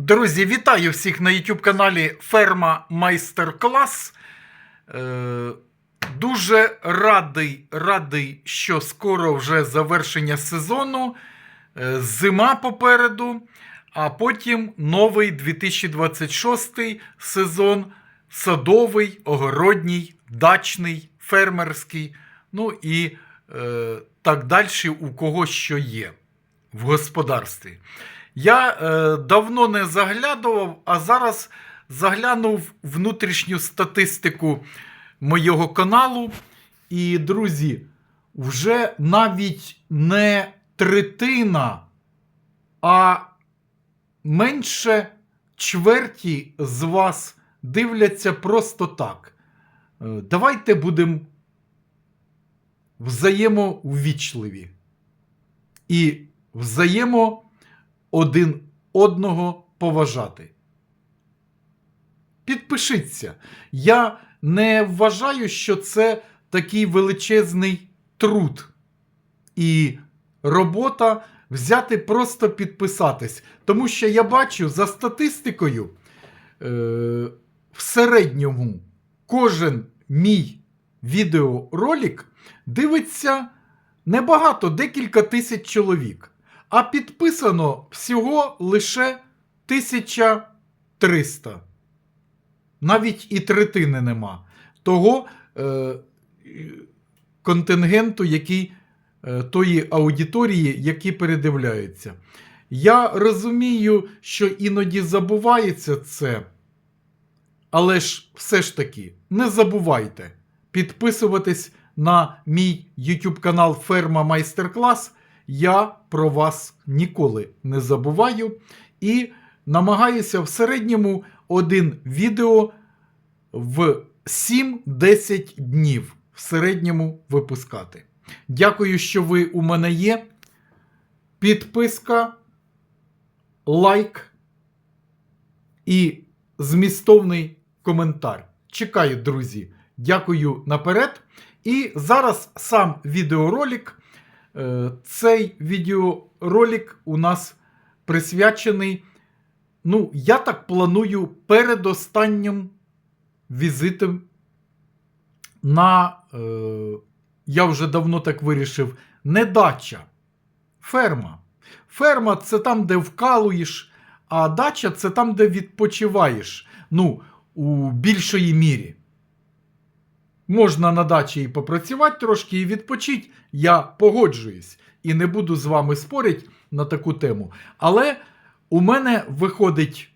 Друзі, вітаю всіх на YouTube каналі Ферма Майстер Клас. Е, дуже радий, радий, що скоро вже завершення сезону. Е, зима попереду, а потім новий 2026 сезон садовий, огородній, дачний, фермерський. Ну і е, так далі, у кого що є в господарстві. Я е, давно не заглядував, а зараз заглянув внутрішню статистику моєго каналу. І, друзі, вже навіть не третина, а менше чверті з вас дивляться просто так. Е, Давайте будемо взаємовічливі і взаємо один одного поважати. Підпишіться. Я не вважаю, що це такий величезний труд і робота взяти просто підписатись. Тому що я бачу за статистикою, е, в середньому кожен мій відеоролик дивиться небагато, декілька тисяч чоловік. А підписано всього лише 1300. Навіть і третини нема того е, контингенту, який, е, тої аудиторії, які передивляються. Я розумію, що іноді забувається це, але ж все ж таки не забувайте підписуватись на мій YouTube канал Ферма Майстер Клас. Я про вас ніколи не забуваю і намагаюся в середньому один відео в 7-10 днів в середньому випускати. Дякую, що ви у мене є. Підписка, лайк і змістовний коментар. Чекаю, друзі. Дякую наперед. І зараз сам відеоролик. Е, Цей відеоролик у нас присвячений. Ну, я так планую передостаннім візитом на. Е, я вже давно так вирішив, не дача. Ферма. Ферма це там, де вкалуєш, а дача це там, де відпочиваєш. Ну, у більшої мірі. Можна на дачі і попрацювати трошки і відпочити. Я погоджуюсь і не буду з вами спорити на таку тему. Але у мене виходить,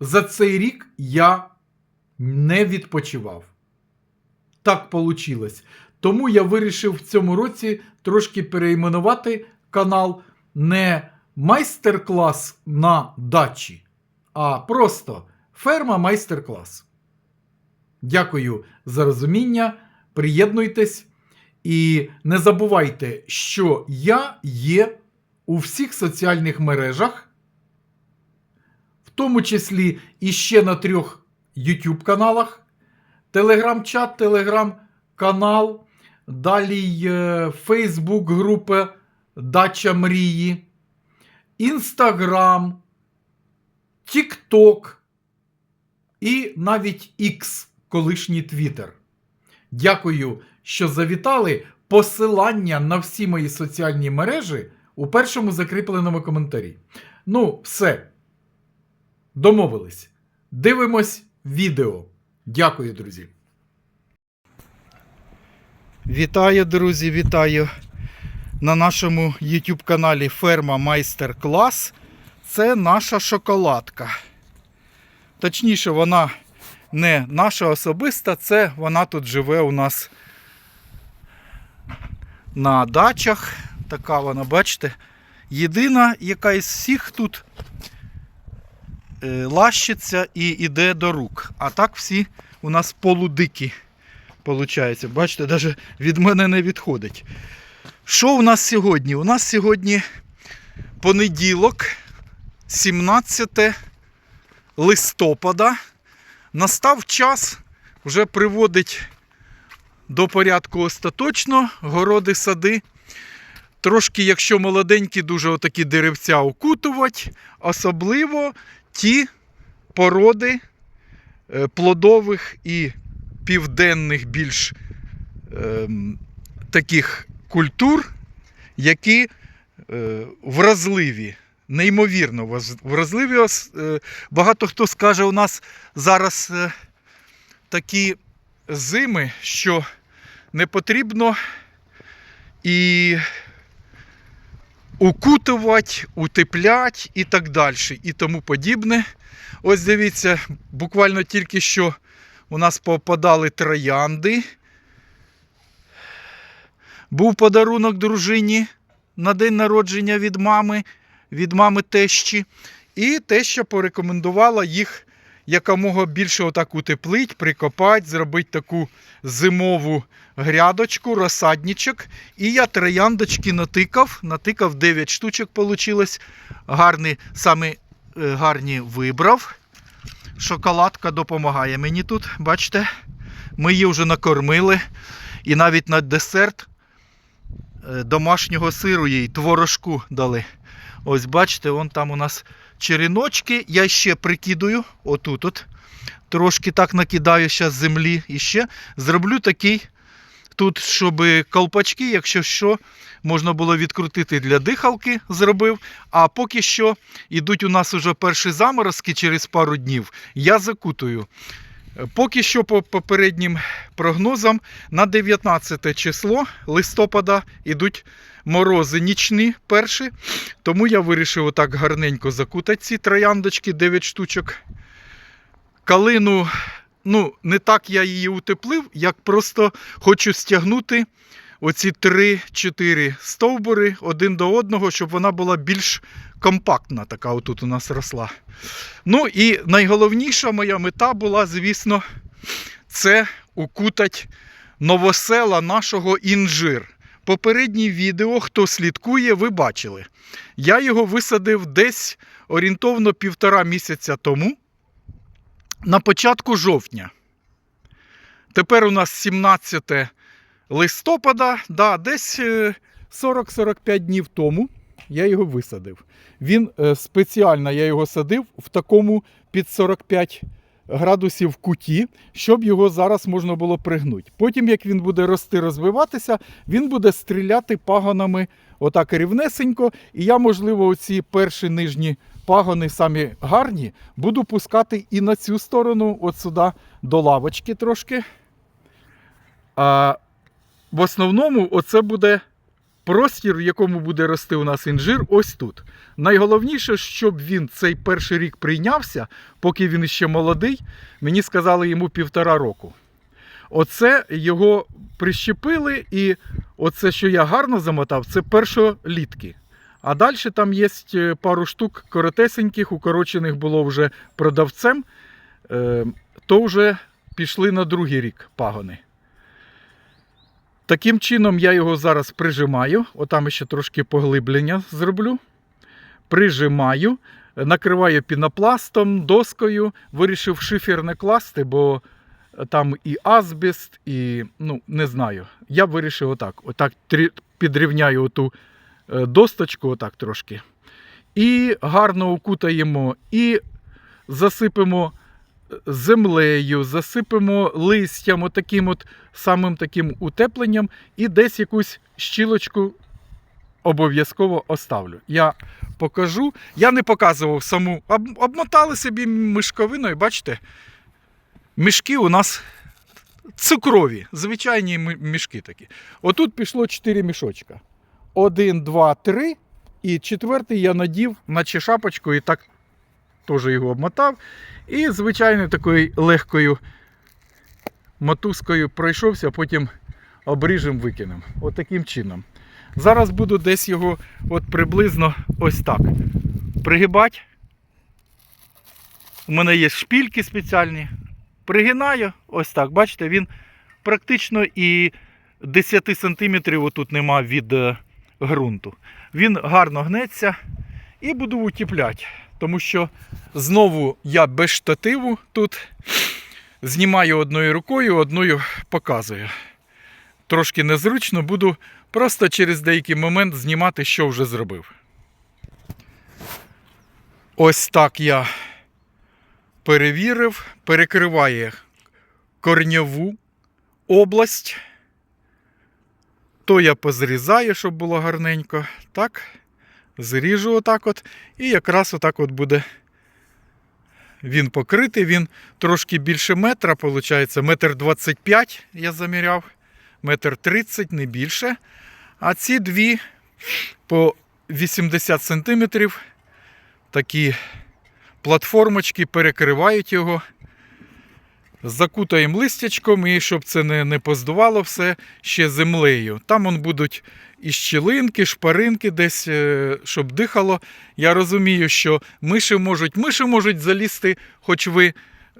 за цей рік я не відпочивав. Так вийшло. Тому я вирішив в цьому році трошки переіменувати канал не майстер-клас на дачі, а просто ферма майстер-клас. Дякую за розуміння. Приєднуйтесь і не забувайте, що я є у всіх соціальних мережах, в тому числі і ще на трьох YouTube каналах. Телеграм-чат, телеграм-канал, далі е, Фейсбук група Дача Мрії, Інстаграм, Тікток і навіть X, колишній Твіттер. Дякую, що завітали. Посилання на всі мої соціальні мережі у першому закріпленому коментарі. Ну, все. Домовились. Дивимось відео. Дякую, друзі. Вітаю, друзі, вітаю на нашому YouTube каналі Ферма Майстер Клас. Це наша шоколадка. Точніше, вона не наша особиста, це вона тут живе у нас на дачах. Така вона, бачите, єдина, яка із всіх тут е, лащиться і йде до рук. А так всі у нас полудикі. Получається. Бачите, навіть від мене не відходить. Що у нас сьогодні? У нас сьогодні понеділок, 17 листопада. Настав час вже приводить до порядку остаточно городи, сади. Трошки, якщо молоденькі, дуже отакі деревця окутувати, особливо ті породи е, плодових і південних більш ем, таких культур, які е, вразливі, неймовірно вразливі. Е, Багато хто скаже, у нас зараз е, такі зими, що не потрібно і укутувати, утеплять і так далі, і тому подібне. Ось дивіться, буквально тільки що у нас попадали троянди. Був подарунок дружині на день народження від мами, від мами тещі. І теща порекомендувала їх якомога більше отак утеплить, прикопати, зробити таку зимову грядочку, розсадничок. І я трояндочки натикав. Натикав 9 штучок вийшло. Гарні, саме е, гарні вибрав. Шоколадка допомагає мені тут, бачите? Ми її вже накормили. І навіть на десерт е, домашнього сиру їй творожку дали. Ось бачите, вон там у нас череночки. Я ще прикидаю, отут от. Трошки так накидаю зараз землі і ще. Зроблю такий тут, щоб колпачки, якщо що, можна було відкрутити для дихалки, зробив. А поки що ідуть у нас уже перші заморозки через пару днів. Я закутую. Поки що по попереднім прогнозам на 19 число листопада йдуть морози нічні перші. Тому я вирішив отак гарненько закутати ці трояндочки 9 штучок. Калину, ну, не так я її утеплив, як просто хочу стягнути оці 3-4 стовбури один до одного, щоб вона була більш компактна, така отут у нас росла. Ну і найголовніша моя мета була, звісно, це укутати новосела нашого інжир. Попереднє відео, хто слідкує, ви бачили. Я його висадив десь орієнтовно півтора місяця тому, на початку жовтня. Тепер у нас 17 листопада, да, десь е, 40-45 днів тому я його висадив. Він е, спеціально я його садив в такому під 45 градусів куті, щоб його зараз можна було пригнути. Потім, як він буде рости, розвиватися, він буде стріляти пагонами отак рівнесенько. І я, можливо, оці перші нижні пагони, самі гарні, буду пускати і на цю сторону, от сюди, до лавочки трошки. А в основному, оце буде простір, в якому буде рости у нас інжир, ось тут. Найголовніше, щоб він цей перший рік прийнявся, поки він ще молодий, мені сказали йому півтора року. Оце його прищепили, і оце, що я гарно замотав, це першолітки. А далі там є е, пару штук коротесеньких, укорочених було вже продавцем, е, то вже пішли на другий рік пагони. Таким чином я його зараз прижимаю. Отам ще трошки поглиблення зроблю. Прижимаю, накриваю пінопластом, доскою. Вирішив шифер не класти, бо там і азбест, і ну, не знаю. Я вирішив отак. Отак підрівняю оту е, досточку, отак трошки. І гарно укутаємо, і засипемо землею, засипемо листям, отаким от самим таким утепленням, і десь якусь щілочку обов'язково оставлю. Я покажу. Я не показував саму. Обмотали собі мишковиною, бачите? Мішки у нас цукрові, звичайні мішки такі. Отут пішло 4 мішочка. Один, два, три. І четвертий я надів, наче шапочку, і так теж його обмотав. І, звичайно, такою легкою мотузкою пройшовся, потім обріжем викинемо. От чином. Зараз буду десь його от приблизно ось так пригибати. У мене є шпільки спеціальні. Пригинаю, ось так. Бачите, він практично і 10 сантиметрів отут нема від е, ґрунту. Він гарно гнеться і буду утіпляти. Тому що знову я без штативу тут знімаю одною рукою, одною показую. Трошки незручно, буду просто через деякий момент знімати, що вже зробив. Ось так я перевірив, перекриває корньову область. То я позрізаю, щоб було гарненько. Так, зріжу отак от. І якраз отак от буде він покритий. Він трошки більше метра, виходить, метр 25 я заміряв, метр 30, не більше. А ці дві по 80 сантиметрів такі платформочки перекривають його. Закутаємо листячком і щоб це не, не поздувало все ще землею. Там он будуть і щілинки, шпаринки десь, е, щоб дихало. Я розумію, що миші можуть, миші можуть залізти, хоч ви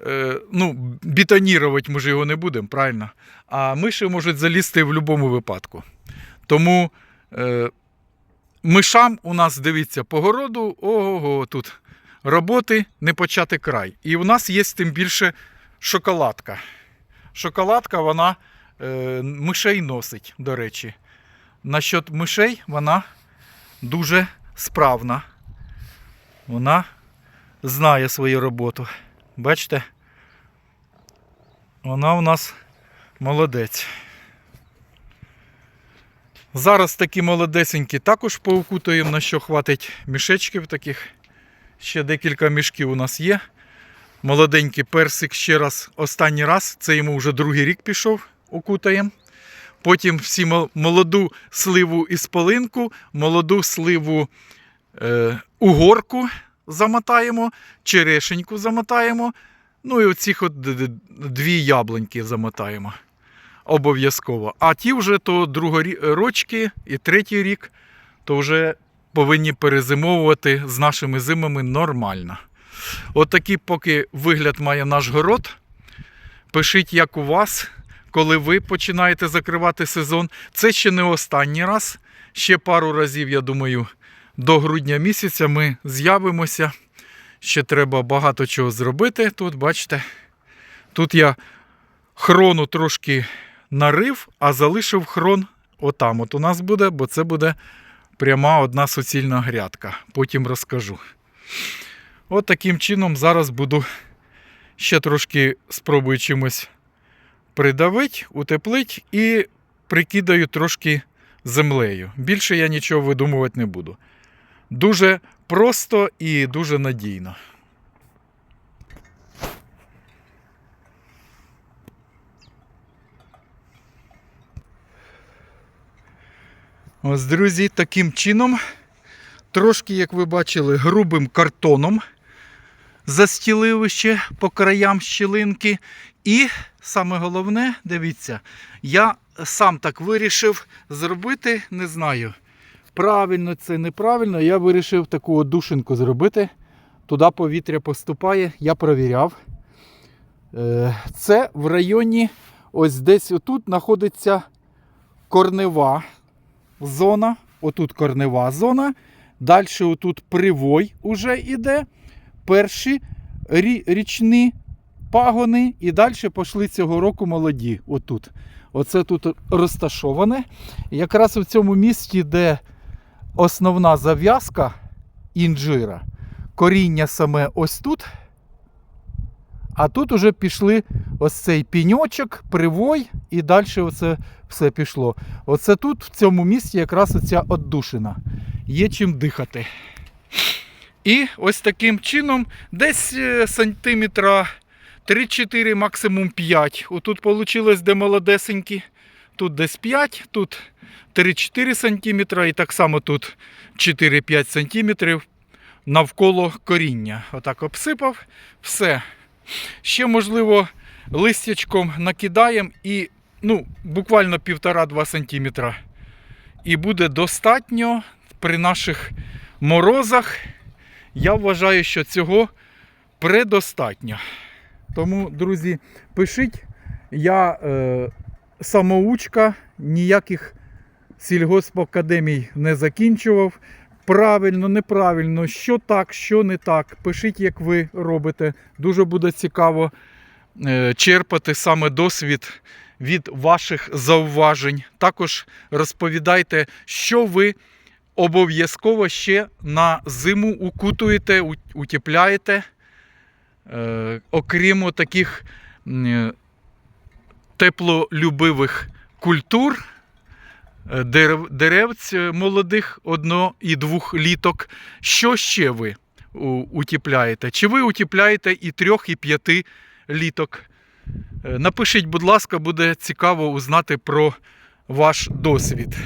е, ну, бетонірувати ми ж його не будемо, правильно? А миші можуть залізти в будь-якому випадку. Тому е, мишам у нас, дивіться, по городу, ого, тут роботи не почати край. І у нас є тим більше шоколадка. Шоколадка, вона е, мишей носить, до речі. Насчет мишей вона дуже справна. Вона знає свою роботу. Бачите? Вона у нас молодець. Зараз такі молодесенькі також поукутуємо, на що хватить мішечків таких. Ще декілька мішків у нас є. Молоденький персик ще раз, останній раз, це йому вже другий рік пішов, окутаємо. Потім всі молоду сливу із полинку, молоду сливу е, угорку замотаємо, черешеньку замотаємо. Ну і оці от дві яблуньки замотаємо. Обов'язково. А ті вже то другорічки і третій рік, то вже повинні перезимовувати з нашими зимами нормально. От поки вигляд має наш город. Пишіть, як у вас, коли ви починаєте закривати сезон. Це ще не останній раз. Ще пару разів, я думаю, до грудня місяця ми з'явимося. Ще треба багато чого зробити. Тут, бачите, тут я хрону трошки нарив, а залишив хрон отам. От у нас буде, бо це буде пряма одна суцільна грядка. Потім розкажу. От таким чином зараз буду ще трошки спробую чимось придавити, утеплити і прикидаю трошки землею. Більше я нічого видумувати не буду. Дуже просто і дуже надійно. Ось, друзі, таким чином, трошки, як ви бачили, грубим картоном застілили ще по краям щілинки. І саме головне, дивіться, я сам так вирішив зробити, не знаю, правильно це неправильно. Я вирішив таку одушинку зробити. Туди повітря поступає, я провіряв. Е, Це в районі, ось десь отут знаходиться корнева зона. Отут корнева зона. Далі отут привой уже йде. Перші річні пагони. І далі пішли цього року молоді. Отут. Оце тут розташоване. Якраз у цьому місці, де основна зав'язка інжира, коріння саме ось тут. А тут уже пішли ось цей піньочок, привой, і далі оце все пішло. Оце тут, в цьому місці, якраз оця отдушина. Є чим дихати. І ось таким чином, десь е, сантиметра 3-4, максимум 5. Отут вийшло, де молодесенькі. Тут десь 5, тут 3-4 сантиметра, і так само тут 4-5 сантиметрів навколо коріння. Отак обсипав. Все. Ще, можливо, листячком накидаємо і ну, буквально 1,5-2 см. І буде достатньо при наших морозах. Я вважаю, що цього предостатньо. Тому, друзі, пишіть, я е, самоучка, ніяких сільгоспакадемій не закінчував. Правильно, неправильно, що так, що не так. Пишіть, як ви робите. Дуже буде цікаво е, черпати саме досвід від ваших зауважень. Також розповідайте, що ви обов'язково ще на зиму укутуєте, у- утепляєте. Е, окрім таких теплолюбивих культур, е, дерев, деревць е, молодих одно і двох літок. Що ще ви утіпляєте? Чи ви утіпляєте і трьох, і п'яти літок? Е, Напишіть, будь ласка, буде цікаво узнати про ваш досвід.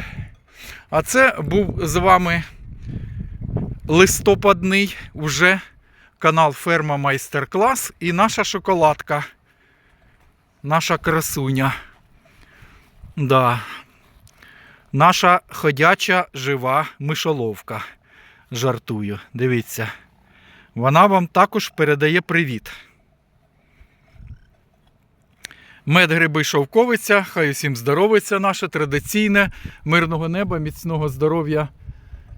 А це був з вами листопадний уже канал Ферма Майстер-клас і наша шоколадка. Наша красуня. Да. Наша ходяча жива мишоловка. Жартую. Дивіться. Вона вам також передає привіт. Мед гриби шовковиця, хай усім здоровиться наше традиційне, мирного неба, міцного здоров'я,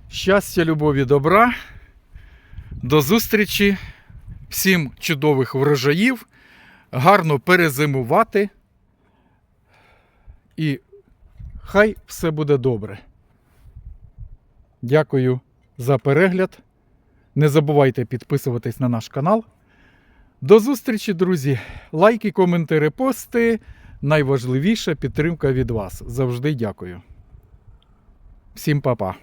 щастя, любові, добра. До зустрічі, всім чудових врожаїв, гарно перезимувати. І хай все буде добре. Дякую за перегляд. Не забувайте підписуватись на наш канал. До зустрічі, друзі! Лайки, коменти, репости. Найважливіша підтримка від вас. Завжди дякую. Всім па-па.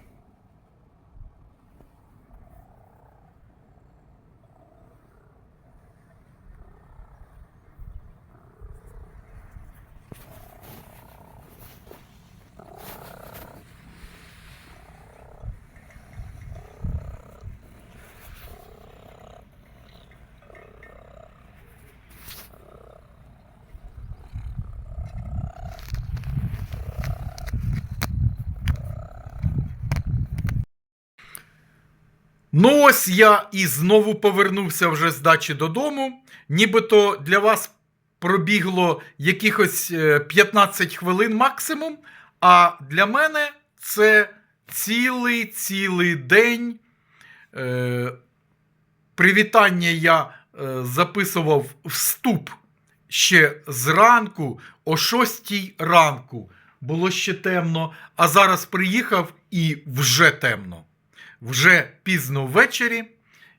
Ну, ось я і знову повернувся вже з дачі додому. Нібито для вас пробігло якихось е, 15 хвилин максимум. А для мене це цілий цілий день. Е, Привітання я е, записував вступ ще зранку, о 6 ранку. Було ще темно, а зараз приїхав і вже темно вже пізно ввечері.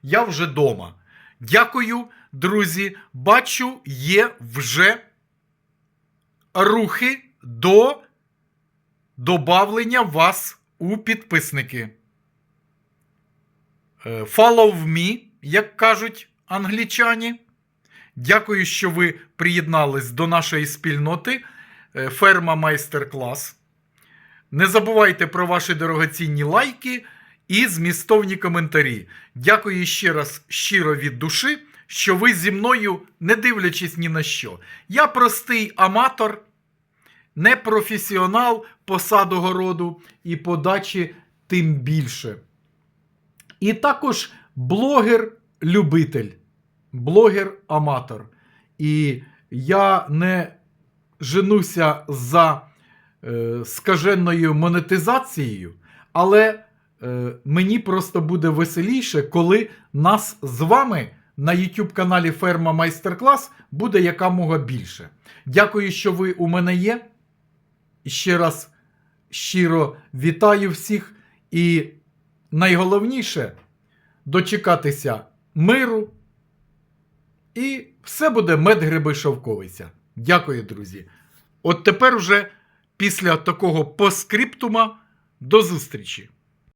Я вже вдома. Дякую, друзі. Бачу, є вже рухи до добавлення вас у підписники. Е, Follow me, як кажуть англічані. Дякую, що ви приєднались до нашої спільноти е, Ферма Майстер-клас. Не забувайте про ваші дорогоцінні лайки і змістовні коментарі. Дякую ще раз щиро від душі, що ви зі мною, не дивлячись ні на що. Я простий аматор, не професіонал по садогороду і подачі тим більше. І також блогер-любитель, блогер-аматор. І я не женуся за е, скаженною монетизацією, але мені просто буде веселіше, коли нас з вами на YouTube каналі Ферма Майстер-клас буде якомога більше. Дякую, що ви у мене є. Ще раз щиро вітаю всіх. І найголовніше дочекатися миру. І все буде мед гриби шовковиця. Дякую, друзі. От тепер уже після такого поскриптума до зустрічі.